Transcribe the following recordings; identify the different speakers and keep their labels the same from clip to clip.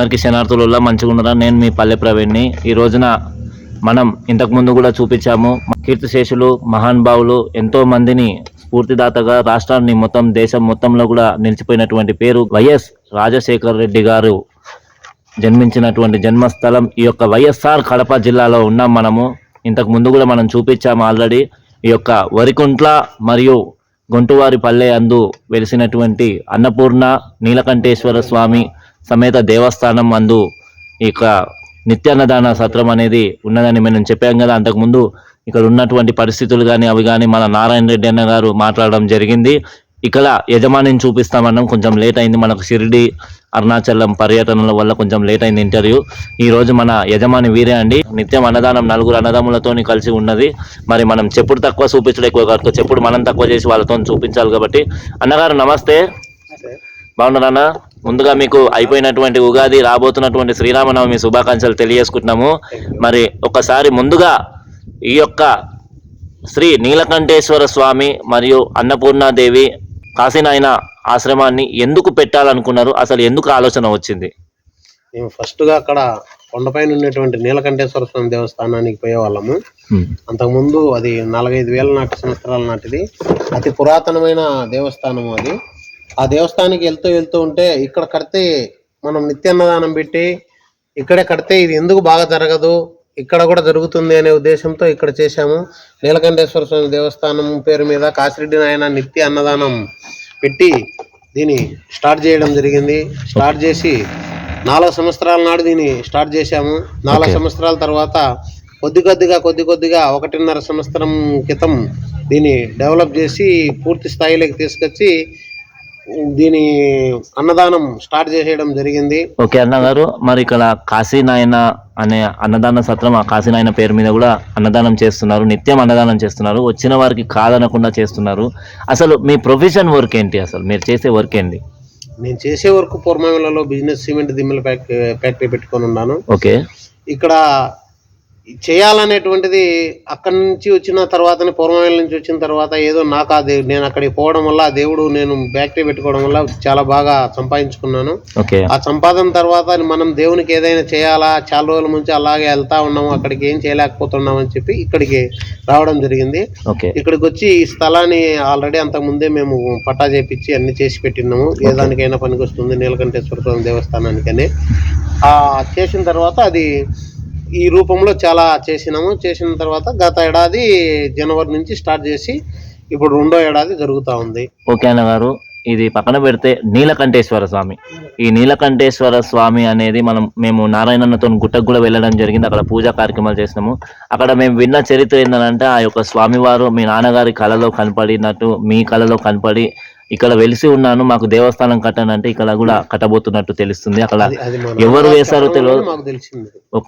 Speaker 1: అందరికీ శనార్థులలో మంచిగా ఉన్నారా నేను మీ పల్లె ప్రవీణ్ని. ఈ రోజున మనం ఇంతకు ముందు కూడా చూపించాము. కీర్తిశేషులు మహానుభావులు ఎంతో మందిని స్ఫూర్తిదాతగా రాష్ట్రాన్ని మొత్తం దేశం మొత్తంలో కూడా నిలిచిపోయినటువంటి పేరు వైఎస్ రాజశేఖర రెడ్డి గారు. జన్మించినటువంటి జన్మస్థలం ఈ యొక్క వైఎస్ఆర్ కడప జిల్లాలో ఉన్నాం మనము. ఇంతకు ముందు కూడా మనం చూపించాము ఆల్రెడీ. ఈ యొక్క వరికుంట్ల మరియు గొంటువారి పల్లె అందు వెలిసినటువంటి అన్నపూర్ణ నీలకంఠేశ్వర స్వామి సమేత దేవస్థానం అందు ఈ యొక్క నిత్యాన్నదాన సత్రం అనేది ఉన్నదని మనం చెప్పాం కదా. అంతకుముందు ఇక్కడ ఉన్నటువంటి పరిస్థితులు కానీ అవి కానీ మన నారాయణ రెడ్డి అన్న గారు మాట్లాడడం జరిగింది. ఇక్కడ యజమానిని చూపిస్తామన్నాం. కొంచెం లేట్ అయింది. మనకు షిరిడి అరుణాచలం పర్యటనల వల్ల కొంచెం లేట్ అయింది ఇంటర్వ్యూ. ఈ రోజు మన యజమాని వీరే అండి. నిత్యం అన్నదానం నలుగురు అన్నదమ్ములతో కలిసి ఉన్నది. మరి మనం చెప్పుడు తక్కువ చూపించడం ఎక్కువ కాదు చెప్పుడు మనం తక్కువ చేసి వాళ్ళతో చూపించాలి కాబట్టి. అన్నగారు నమస్తే. బాగున్నారన్న ముందుగా మీకు అయిపోయినటువంటి ఉగాది రాబోతున్నటువంటి శ్రీరామనవమి శుభాకాంక్షలు తెలియజేసుకుంటున్నాము. మరి ఒకసారి ముందుగా ఈ యొక్క శ్రీ నీలకంఠేశ్వర స్వామి మరియు అన్నపూర్ణాదేవి కాశీనాయన ఆశ్రమాన్ని ఎందుకు పెట్టాలనుకున్నారు? అసలు ఎందుకు ఆలోచన వచ్చింది?
Speaker 2: మేము ఫస్ట్గా అక్కడ కొండపైన ఉన్నటువంటి నీలకంఠేశ్వర స్వామి దేవస్థానానికి పోయేవాళ్ళము. అంతకుముందు అది నాలుగైదు వేల నాటి సంవత్సరాల నాటిది. అతి పురాతనమైన దేవస్థానం అది. ఆ దేవస్థానానికి వెళ్తూ వెళ్తూ ఉంటే ఇక్కడ కడితే మనం నిత్యాన్నదానం పెట్టి ఇక్కడే కడితే ఇది ఎందుకు బాగా జరగదు ఇక్కడ కూడా జరుగుతుంది అనే ఉద్దేశంతో ఇక్కడ చేశాము. నీలకంఠేశ్వర స్వామి దేవస్థానం పేరు మీద కాసిరెడ్డి నాయన నిత్య అన్నదానం పెట్టి దీన్ని స్టార్ట్ చేయడం జరిగింది. స్టార్ట్ చేసి నాలుగు సంవత్సరాల నాడు దీన్ని స్టార్ట్ చేశాము. నాలుగు. సంవత్సరాల తర్వాత కొద్ది కొద్దిగా కొద్ది కొద్దిగా ఒకటిన్నర సంవత్సరం క్రితం దీన్ని డెవలప్ చేసి పూర్తి స్థాయిలోకి తీసుకొచ్చి దీని అన్నదానం స్టార్ట్ చేసేయడం జరిగింది.
Speaker 1: ఓకే అన్నగారు మరి ఇక్కడ కాశీనాయన అనే అన్నదాన సత్రం ఆ కాశీనాయన పేరు మీద కూడా అన్నదానం చేస్తున్నారు నిత్యం అన్నదానం చేస్తున్నారు వచ్చిన వారికి కాదనకుండా చేస్తున్నారు. అసలు మీ ప్రొఫెషన్ వర్క్ ఏంటి అసలు? మీరు చేసే వర్క్ ఏంటి?
Speaker 2: నేను చేసే వరకు పూర్వమేళలో బిజినెస్ సిమెంట్ దిమ్మల ఫ్యాక్టరీ ఫ్యాక్టరీ పెట్టుకొని ఉన్నాను.
Speaker 1: ఓకే.
Speaker 2: ఇక్కడ చేయాలనేటువంటిది అక్కడి నుంచి వచ్చిన తర్వాతనే పూర్వమేళ నుంచి వచ్చిన తర్వాత ఏదో నాకు ఆ దేవు నేను అక్కడికి పోవడం వల్ల ఆ దేవుడు నేను ఫ్యాక్టరీ పెట్టుకోవడం వల్ల చాలా బాగా సంపాదించుకున్నాను. ఆ సంపాదన తర్వాత మనం దేవునికి ఏదైనా చేయాలా చాలా రోజుల నుంచి అలాగే వెళ్తా ఉన్నాము అక్కడికి ఏం చేయలేకపోతున్నాం అని చెప్పి ఇక్కడికి రావడం జరిగింది. ఇక్కడికి వచ్చి ఈ స్థలాన్ని ఆల్రెడీ అంతకు ముందే మేము పట్టా చేపించి అన్ని చేసి పెట్టినాము ఏ దానికైనా పనికొస్తుంది నీలకంఠేశ్వర స్వామి దేవస్థానానికని. ఆ చేసిన తర్వాత అది ఈ రూపంలో చాలా చేసినాము. చేసిన తర్వాత గత ఏడాది జనవరి నుంచి స్టార్ట్ చేసి ఇప్పుడు రెండో ఏడాది జరుగుతూ ఉంది.
Speaker 1: ఓకే అన్న గారు ఇది పక్కన పెడితే నీలకంఠేశ్వర స్వామి. ఈ నీలకంఠేశ్వర స్వామి అనేది మనం మేము నారాయణన్నతో గుట్టకు కూడా వెళ్ళడం జరిగింది. అక్కడ పూజా కార్యక్రమాలు చేసినాము. అక్కడ మేము విన్న చరిత్ర ఏంటంటే ఆ యొక్క స్వామివారు మీ నాన్నగారి కళలో కనపడినట్టు మీ కళలో కనపడి ఇక్కడ వెలిసి ఉన్నాను మాకు దేవస్థానం కట్టనంటే ఇక్కడ కూడా కట్టబోతున్నట్టు తెలుస్తుంది. అక్కడ ఎవరు వేశారో తెలియదు
Speaker 2: మాకు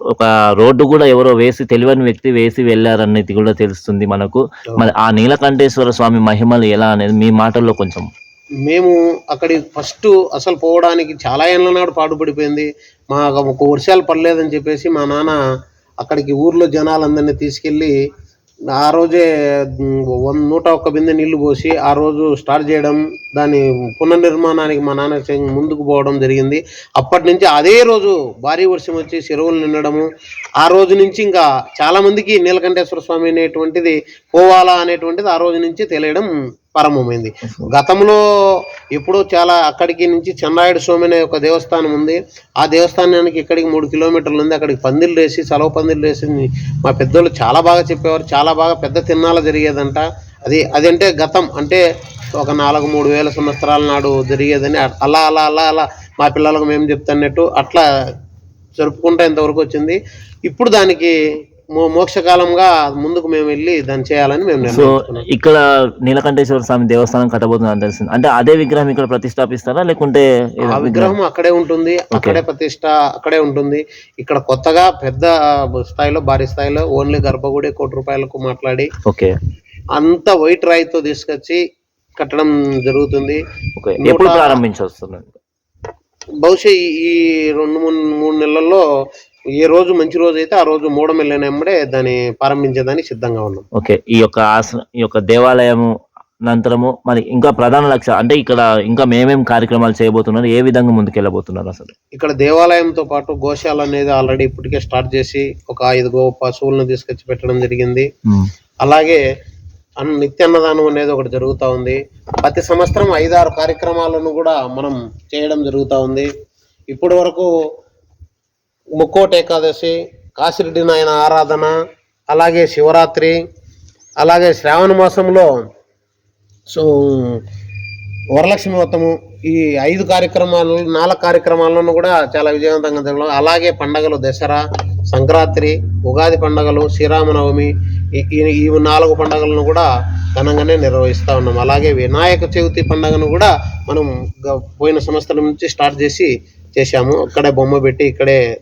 Speaker 1: ఒక- రోడ్డు కూడా ఎవరో వేసి తెలియని వ్యక్తి వేసి వెళ్ళారనేది కూడా తెలుస్తుంది మనకు. మరి ఆ నీలకంఠేశ్వర స్వామి మహిమలు ఎలా అనేది మీ మాటల్లో కొంచెం.
Speaker 2: మేము అక్కడి ఫస్ట్ అసలు పోవడానికి చాలా ఏళ్ళ నాడు పాటుపడిపోయింది మా ఒక వర్షాలు పడలేదని చెప్పేసి మా నాన్న అక్కడికి ఊర్లో జనాలందరినీ తీసుకెళ్ళి ఆ రోజే వన్- నూట ఒక్క బిందె నీళ్ళు పోసి ఆ రోజు స్టార్ట్ చేయడం దాని పునర్నిర్మాణానికి మా నాన్న ముందుకు పోవడం జరిగింది. అప్పటి నుంచి అదే రోజు భారీ వర్షం వచ్చి చెరువులు నిండడము. ఆ రోజు నుంచి ఇంకా చాలామందికి నీలకంఠేశ్వర స్వామి అనేటువంటిది పోవాలా అనేటువంటిది ఆ రోజు నుంచి తెలియడం ప్రారంభమైంది గతంలో ఎప్పుడో చాలా అక్కడికి నుంచి చంద్రాయుడు స్వామి అనే ఒక దేవస్థానం ఉంది. ఆ దేవస్థానానికి ఇక్కడికి మూడు కిలోమీటర్లు ఉంది. అక్కడికి పందిళ్ళు వేసి సెలవు పందిళ్ళు వేసి మా పెద్దోళ్ళు చాలా బాగా చెప్పేవారు. చాలా బాగా పెద్ద తిన్నాల జరిగేదంట. అది అదంటే గతం. అంటే ఒక నాలుగు మూడు వేల సంవత్సరాల నాడు జరిగేదని అలా అలా అలా అలా మా పిల్లలకు మేము చెప్తున్నట్టు అట్లా జరుపుకుంటా ఇంతవరకు వచ్చింది. ఇప్పుడు దానికి మోక్షకాలంగా ముందుకు మేము వెళ్ళి దాన్ని చేయాలని మేము
Speaker 1: సో ఇక్కడ నీలకంఠేశ్వర స్వామి దేవస్థానం కట్టబోతుందని తెలిసింది అంటే అదే విగ్రహం ఇక్కడ ప్రతిష్టాపిస్తారా? లేకుంటే
Speaker 2: ఆ విగ్రహం? అక్కడే ఉంటుంది. అక్కడే ప్రతిష్ట అక్కడే ఉంటుంది. ఇక్కడ కొత్తగా పెద్ద స్థాయిలో భారీ స్థాయిలో ఓన్లీ గర్భగుడి కోటి రూపాయలకు మాట్లాడి
Speaker 1: ఓకే.
Speaker 2: అంత వైట్ రాయితో తీసుకొచ్చి కట్టడం జరుగుతుంది.
Speaker 1: ఎప్పుడు ప్రారంభించొస్తున్నారు?
Speaker 2: బహుశా ఈ- ఈ రెండు మూడు మూడు నెలల్లో ఏ రోజు మంచి రోజు అయితే ఆ రోజు మూడమెళ్ళనమ్మడే దాన్ని ప్రారంభించేదానికి సిద్ధంగా ఉన్నాం.
Speaker 1: ఓకే ఈ యొక్క ఆశ్ర ఈ యొక్క దేవాలయము నంతరము మరి ఇంకా ప్రధాన లక్ష్యం అంటే ఇక్కడ ఇంకా మేమేం కార్యక్రమాలు చేయబోతున్నారు ఏ విధంగా ముందుకెళ్ళబోతున్నారు అసలు?
Speaker 2: ఇక్కడ దేవాలయంతో పాటు గోశాల అనేది ఆల్రెడీ ఇప్పటికే స్టార్ట్ చేసి ఒక ఐదు గో పశువులను తీసుకొచ్చి పెట్టడం జరిగింది. అలాగే అన్న నిత్యాన్నదానం అనేది ఒకటి జరుగుతూ ఉంది. ప్రతి సంవత్సరం ఐదారు కార్యక్రమాలను కూడా మనం చేయడం జరుగుతూ ఉంది. ఇప్పటి వరకు ముక్కోటి ఏకాదశి కాసిరెడ్డి నాయన ఆరాధన అలాగే శివరాత్రి అలాగే శ్రావణ మాసంలో సో వరలక్ష్మి వ్రతము ఈ ఐదు కార్యక్రమాలు నాలుగు కార్యక్రమాలను కూడా చాలా విజయవంతంగా జరగడం అలాగే పండగలు దసరా సంక్రాంతి ఉగాది పండగలు శ్రీరామనవమి ఈ- నాలుగు పండగలను కూడా ఘనంగానే నిర్వహిస్తూ ఉన్నాం. అలాగే వినాయక చవితి పండగను కూడా మనం పోయిన సంవత్సరం నుంచి స్టార్ట్ చేసి చేశాము. అక్కడే బొమ్మ పెట్టి ఇక్కడే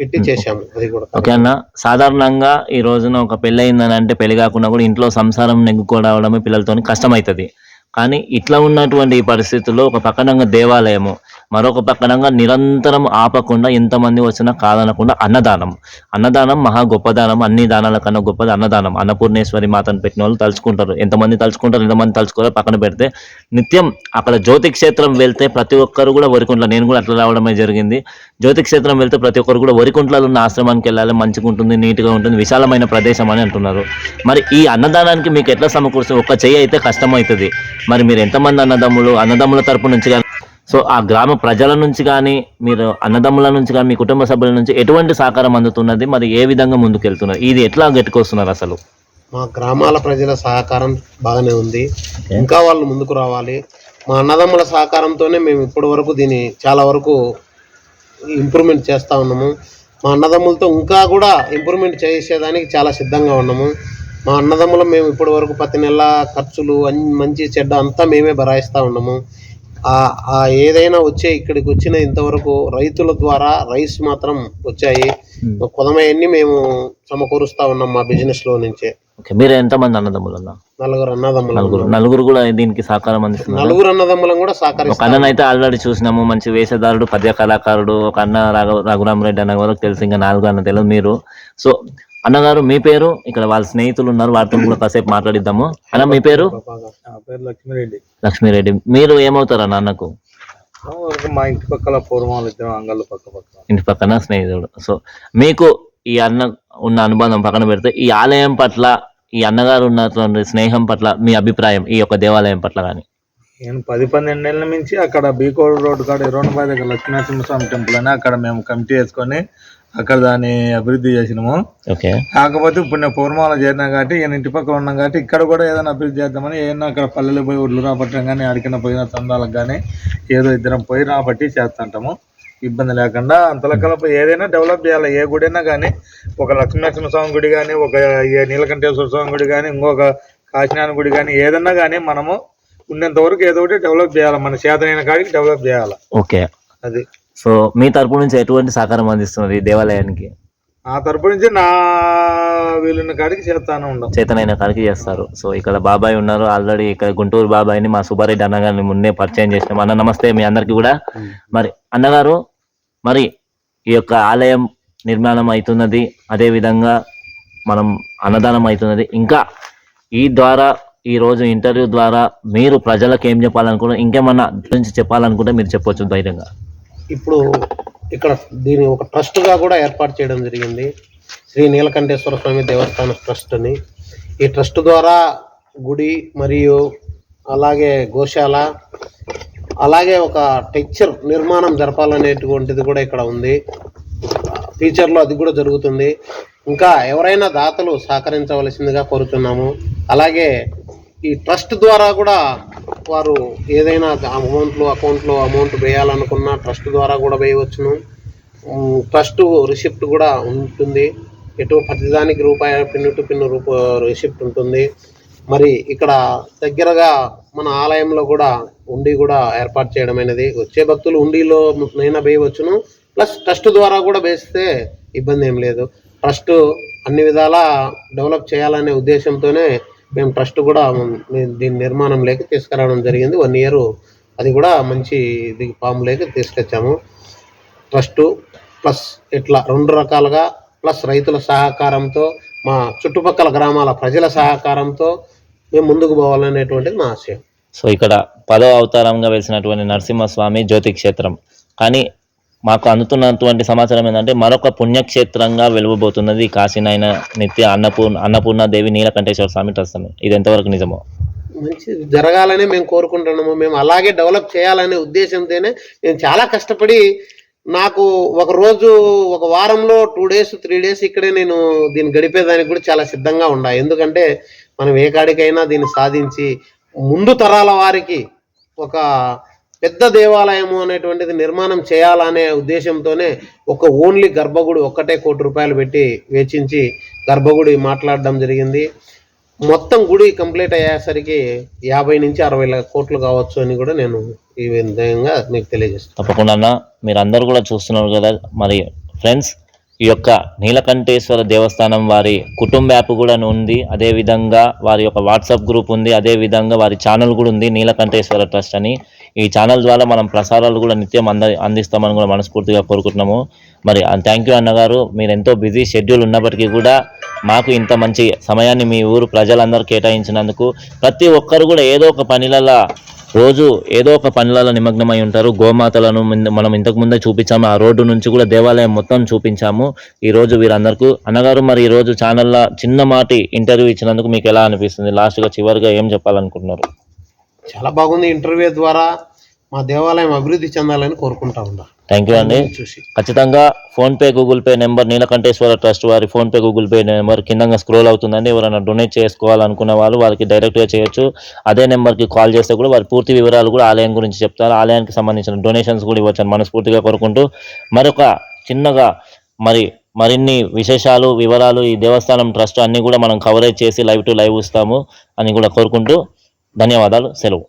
Speaker 2: పెట్టి చేశాము అది కూడా.
Speaker 1: ఓకే అన్న. సాధారణంగా ఈ రోజున ఒక పెళ్ళి అయిందని అంటే పెళ్ళి కాకుండా కూడా ఇంట్లో సంసారం నెగ్గుకోవడమే పిల్లలతో కష్టమవుతుంది. కానీ ఇట్లా ఉన్నటువంటి ఈ పరిస్థితుల్లో ఒక పక్కనంగా దేవాలయము మరొక పక్కనంగా నిరంతరం ఆపకుండా ఎంతమంది వచ్చినా కాదనకుండా అన్నదానం. అన్నదానం మహా గొప్పదానం. అన్ని దానాల కన్నా గొప్పది అన్నదానం. అన్నపూర్ణేశ్వరి మాతను పెట్టిన వాళ్ళు తలుచుకుంటారు. ఎంతమంది తలుచుకుంటారు ఎంతమంది తలుచుకోవాలో పక్కన పెడితే. నిత్యం అక్కడ జ్యోతి క్షేత్రం వెళ్తే ప్రతి ఒక్కరు కూడా వరికుంట్ల. నేను కూడా అట్లా రావడమే జరిగింది. జ్యోతి క్షేత్రం వెళ్తే ప్రతి ఒక్కరు కూడా వరికుంట్లలో ఉన్న ఆశ్రమానికి వెళ్ళాలి. మంచిగా ఉంటుంది నీట్గా ఉంటుంది విశాలమైన ప్రదేశం అని అంటున్నారు. మరి ఈ అన్నదానానికి మీకు ఎట్లా సమకూరుస్తుంది ఒక్క చెయ్యి అయితే కష్టం అవుతుంది మరి మీరు ఎంతమంది అన్నదమ్ములు అన్నదమ్ముల తరపు నుంచి కానీ సో ఆ గ్రామ ప్రజల నుంచి కానీ మీరు అన్నదమ్ముల నుంచి కానీ మీ కుటుంబ సభ్యుల నుంచి ఎటువంటి సహకారం అందుతున్నది? మరి ఏ విధంగా ముందుకెళ్తున్నారు? ఇది ఎట్లా గట్టుకొస్తున్నారు అసలు?
Speaker 2: మా గ్రామాల ప్రజల సహకారం బాగానే ఉంది. ఇంకా వాళ్ళు ముందుకు రావాలి. మా అన్నదమ్ముల సహకారంతోనే మేము ఇప్పటి వరకు దీన్ని చాలా వరకు ఇంప్రూవ్మెంట్ చేస్తూ ఉన్నాము. మా అన్నదమ్ములతో ఇంకా కూడా ఇంప్రూవ్మెంట్ చేసేదానికి చాలా సిద్ధంగా ఉన్నాము. మా అన్నదమ్ములం మేము ఇప్పటి వరకు ప్రతి నెల ఖర్చులు అన్ని మంచి చెడ్డ అంతా మేమే భరాయిస్తూ ఉన్నాము. ఆ- ఆ ఏదైనా వచ్చే ఇక్కడికి వచ్చిన ఇంతవరకు రైతుల ద్వారా రైస్ మాత్రం వచ్చాయి. కొదమయన్ని మేము సమకూరుస్తా ఉన్నాం మా బిజినెస్లో నుంచే.
Speaker 1: మీరు ఎంతమంది అన్నదమ్ములు అన్న
Speaker 2: నలుగురు అన్నదమ్ములు.
Speaker 1: నలుగురు. నలుగురు కూడా దీనికి సహకారం అందిస్తున్నారు?
Speaker 2: నలుగురు అన్నదమ్ములం కూడా
Speaker 1: ఒక
Speaker 2: సహకరిస్తాం
Speaker 1: అన్ననైతే ఆల్రెడీ చూసినాము మంచి వేషధారుడు పద్య కళాకారుడు ఒక అన్న రాఘవ రఘురామ్ రెడ్డి అన్న వరకు తెలుసు ఇంకా నాలుగు అన్న తెలియదు మీరు. సో అన్నగారు మీ పేరు? ఇక్కడ వాళ్ళ స్నేహితులు ఉన్నారు వారితో కూడా కాసేపు మాట్లాడిద్దాము. అన్న మీ పేరు?
Speaker 3: లక్ష్మీరెడ్డి.
Speaker 1: లక్ష్మీరెడ్డి. మీరు ఏమవుతారు అన్న అన్నకు?
Speaker 3: మా ఇంటి పక్కల పూర్వాలు ఇద్దరు అంగళ్ళు పక్క పక్క
Speaker 1: ఇంటి పక్కన స్నేహితుడు. సో మీకు ఈ అన్న ఉన్న అనుబంధం పక్కన పెడితే ఈ ఆలయం పట్ల ఈ అన్నగారు ఉన్నటువంటి స్నేహం పట్ల మీ అభిప్రాయం ఈ యొక్క దేవాలయం పట్ల కానీ?
Speaker 3: నేను పది పన్నెండేళ్ళ నుంచి అక్కడ బీకోడ్ రోడ్ కాడ ఇరవై దగ్గర లక్ష్మీనరసింహస్వామి టెంపుల్ అని అక్కడ మేము కమిటీ వేసుకొని అక్కడ దాన్ని అభివృద్ధి చేసినాము.
Speaker 1: ఓకే.
Speaker 3: కాకపోతే ఇప్పుడు నేను పూర్వాలు చేరినా కాబట్టి ఈయన ఇంటి పక్కన ఉన్నాం కాబట్టి ఇక్కడ కూడా ఏదైనా అభివృద్ధి చేద్దామని ఏదైనా అక్కడ పల్లెలు పోయి ఒడ్లు రాబట్టడం కానీ అడిగిన పోయిన చందాలకు కానీ ఏదో ఇద్దరం పోయి రాబట్టి చేస్తుంటాము. ఇబ్బంది లేకుండా అంతలకలప ఏదైనా డెవలప్ చేయాలి. ఏ గుడైనా కానీ ఒక లక్ష్మీనరసింహ స్వామి గుడి కానీ ఒక నీలకంఠేశ్వర స్వామి గుడి కానీ ఇంకొక కాశీనాథ గుడి కానీ ఏదన్నా కానీ మనము ఉన్నంత వరకు ఏదో ఒకటి డెవలప్ చేయాలి. మన చేతనైన కాడికి డెవలప్ చేయాలి.
Speaker 1: ఓకే.
Speaker 3: అది.
Speaker 1: సో మీ తరపు నుంచి ఎటువంటి సహకారం అందిస్తున్నారు ఈ దేవాలయానికి?
Speaker 3: ఆ తరపు నుంచి నా వీలున్న కాడికి చేస్తానే ఉండం.
Speaker 1: చేతనైన కాడికి చేస్తారు. సో ఇక్కడ బాబాయ్ ఉన్నారు. ఆల్రెడీ ఇక్కడ గుంటూరు బాబాయ్ని మా సుబ్బారెడ్డి అన్నగారిని ముందే పరిచయం చేసినాం. అన్న నమస్తే మీ అందరికీ కూడా. మరి అన్నగారు మరి ఈ యొక్క ఆలయం నిర్మాణం అవుతున్నది. అదే విధంగా మనం అన్నదానం అవుతున్నది. ఇంకా ఈ ద్వారా ఈ రోజు ఇంటర్వ్యూ ద్వారా మీరు ప్రజలకు ఏం చెప్పాలనుకున్నా ఇంకేమన్నా గురించి చెప్పాలనుకుంటే మీరు చెప్పొచ్చు ధైర్యంగా.
Speaker 2: ఇప్పుడు ఇక్కడ దీని ఒక ట్రస్ట్గా కూడా ఏర్పాటు చేయడం జరిగింది. శ్రీ నీలకంఠేశ్వర స్వామి దేవస్థాన ట్రస్ట్ అని. ఈ ట్రస్ట్ ద్వారా గుడి మరియు అలాగే గోశాల అలాగే ఒక టెక్చర్ నిర్మాణం జరపాలనేటువంటిది కూడా ఇక్కడ ఉంది. ఫ్యూచర్లో అది కూడా జరుగుతుంది. ఇంకా ఎవరైనా దాతలు సహకరించవలసిందిగా కోరుతున్నాము. అలాగే ఈ ట్రస్ట్ ద్వారా కూడా వారు ఏదైనా అమౌంట్లో అకౌంట్లో అమౌంట్ వేయాలనుకున్నా ట్రస్ట్ ద్వారా కూడా వేయవచ్చును. ట్రస్ట్ రిసిప్ట్ కూడా ఉంటుంది. ఎటు ప్రతిదానికి రూపాయి పిన్ను టు పిన్ను రూప రిసిప్ట్ ఉంటుంది. మరి ఇక్కడ దగ్గరగా మన ఆలయంలో కూడా ఉండి కూడా ఏర్పాటు చేయడమైనది వచ్చే భక్తులు ఉండిలో నైనా వేయవచ్చును. ప్లస్ ట్రస్ట్ ద్వారా కూడా వేస్తే ఇబ్బంది ఏం లేదు. ట్రస్ట్ అన్ని విధాలా డెవలప్ చేయాలనే ఉద్దేశంతోనే మేము ట్రస్ట్ కూడా దీని నిర్మాణం లేక తీసుకురావడం జరిగింది. వన్ ఇయర్ అది కూడా మంచి ఇది ఫామ్ లేక తీసుకొచ్చాము. ట్రస్టు ప్లస్ ఇట్లా రెండు రకాలుగా ప్లస్ రైతుల సహకారంతో మా చుట్టుపక్కల గ్రామాల ప్రజల సహకారంతో మేము ముందుకు పోవాలనేటువంటిది మా ఆశయం.
Speaker 1: సో ఇక్కడ పదో అవతారంగా వెలిసినటువంటి నరసింహస్వామి జ్యోతి క్షేత్రం కానీ మాకు అందుతున్నటువంటి సమాచారం ఏంటంటే మరొక పుణ్యక్షేత్రంగా వెలువబోతున్నది కాశీనాయన నిత్య అన్నపూర్ణ అన్నపూర్ణ దేవి నీలకంఠేశ్వర స్వామి ట్రస్ట్ ఇది ఎంతవరకు నిజమో?
Speaker 2: మంచి జరగాలని మేము కోరుకుంటున్నాము. మేము అలాగే డెవలప్ చేయాలనే ఉద్దేశంతోనే నేను చాలా కష్టపడి నాకు ఒక రోజు ఒక వారంలో టూ డేస్ త్రీ డేస్ ఇక్కడే నేను దీన్ని గడిపేదానికి కూడా చాలా సిద్ధంగా ఉండా. ఎందుకంటే మనం ఏ కాడికైనా దీన్ని సాధించి ముందు తరాల వారికి ఒక పెద్ద దేవాలయము అనేటువంటిది నిర్మాణం చేయాలనే ఉద్దేశంతోనే ఒక ఓన్లీ గర్భగుడి ఒక్కటే కోటి రూపాయలు పెట్టి వేచించి గర్భగుడి మాట్లాడడం జరిగింది. మొత్తం గుడి కంప్లీట్ అయ్యేసరికి యాభై నుంచి అరవై కోట్లు కావచ్చు అని కూడా నేను ఈ విధంగా మీకు తెలియజేస్తాను.
Speaker 1: తప్పకుండా అన్న మీరు అందరూ కూడా చూస్తున్నారు కదా మరి ఫ్రెండ్స్ ఈ యొక్క నీలకంఠేశ్వర దేవస్థానం వారి కుటుంబ యాప్ కూడా ఉంది. అదే విధంగా వారి యొక్క వాట్సాప్ గ్రూప్ ఉంది. అదే విధంగా వారి ఛానల్ కూడా ఉంది నీలకంఠేశ్వర ట్రస్ట్ అని. ఈ ఛానల్ ద్వారా మనం ప్రసారాలు కూడా నిత్యం అంద అందిస్తామని కూడా మనస్ఫూర్తిగా కోరుకుంటున్నాము. మరి థ్యాంక్ యూ అన్నగారు. మీరు ఎంతో బిజీ షెడ్యూల్ ఉన్నప్పటికీ కూడా మాకు ఇంత మంచి సమయాన్ని మీ ఊరు ప్రజలందరూ కేటాయించినందుకు ప్రతి ఒక్కరు కూడా ఏదో ఒక పనిలలో రోజు ఏదో ఒక పనులలో నిమగ్నమై ఉంటారు. గోమాతలను మనం ఇంతకు ముందే చూపించాము. ఆ రోడ్డు నుంచి కూడా దేవాలయం మొత్తం చూపించాము. ఈ రోజు వీరందరికీ. అన్నగారు మరి ఈ రోజు ఛానల్లో చిన్న మాటి ఇంటర్వ్యూ ఇచ్చినందుకు మీకు ఎలా అనిపిస్తుంది? లాస్ట్గా చివరిగా ఏం చెప్పాలనుకుంటున్నారు?
Speaker 2: చాలా బాగుంది ఇంటర్వ్యూ ద్వారా. మా దేవాలయం అభివృద్ధి చెందాలని కోరుకుంటా ఉన్నా
Speaker 1: థ్యాంక్ యూ అండి ఖచ్చితంగా PhonePe Google Pay number Neelakanteswara trust వారి ఫోన్పే గూగుల్ పే నెంబర్ కింద స్క్రోల్ అవుతుందండి. ఎవరైనా డొనేట్ చేసుకోవాలనుకున్న వాళ్ళు వారికి డైరెక్ట్గా చేయొచ్చు. అదే నెంబర్కి కాల్ చేస్తే కూడా వారి పూర్తి వివరాలు కూడా ఆలయం గురించి చెప్తారు. ఆలయానికి సంబంధించిన డొనేషన్స్ కూడా ఇవ్వచ్చు మనస్ఫూర్తిగా కోరుకుంటూ మరొక చిన్నగా మరి మరిన్ని విశేషాలు వివరాలు ఈ దేవస్థానం ట్రస్ట్ అన్నీ కూడా మనం కవరేజ్ చేసి లైవ్ టు లైవ్ ఇస్తాము అని కూడా కోరుకుంటూ ధన్యవాదాలు. సెలవు.